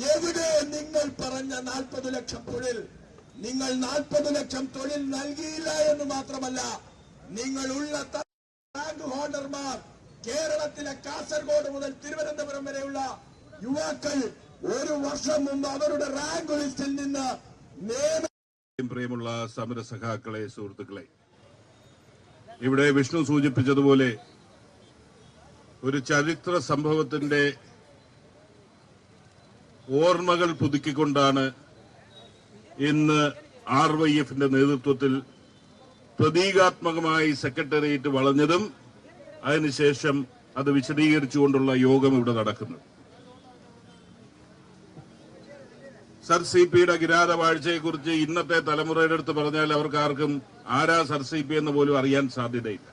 നിങ്ങൾ പറഞ്ഞ നാൽപ്പത് ലക്ഷം തൊഴിൽ? നിങ്ങൾ നാൽപ്പത് ലക്ഷം തൊഴിൽ നൽകിയില്ല എന്ന് മാത്രമല്ല നിങ്ങളുള്ള റാങ്ക് ഹോൾഡർമാർ കേരളത്തിലെ കാസർഗോഡ് മുതൽ തിരുവനന്തപുരം വരെയുള്ള യുവാക്കൾ ഒരു വർഷം മുമ്പ് അവരുടെ റാങ്ക് ലിസ്റ്റിൽ നിന്ന് പ്രിയമുള്ള സമര സഖാക്കളെ സുഹൃത്തുക്കളെ ഇവിടെ വിഷ്ണു സൂചിപ്പിച്ചതുപോലെ ഒരു ചരിത്ര സംഭവത്തിന്റെ ഓർമ്മകൾ പുതുക്കിക്കൊണ്ടാണ് ഇന്ന് ആർ വൈ എഫിന്റെ നേതൃത്വത്തിൽ പ്രതീകാത്മകമായി സെക്രട്ടേറിയറ്റ് വളഞ്ഞതും അതിനുശേഷം അത് വിശദീകരിച്ചുകൊണ്ടുള്ള യോഗം ഇവിടെ നടക്കുന്നത്. സർ സി പിയുടെ കിരാത വാഴ്ചയെക്കുറിച്ച് ഇന്നത്തെ തലമുറയുടെ അടുത്ത് പറഞ്ഞാൽ അവർക്ക് ആർക്കും ആരാ സർ സി പി എന്ന് പോലും അറിയാൻ സാധ്യതയില്ല.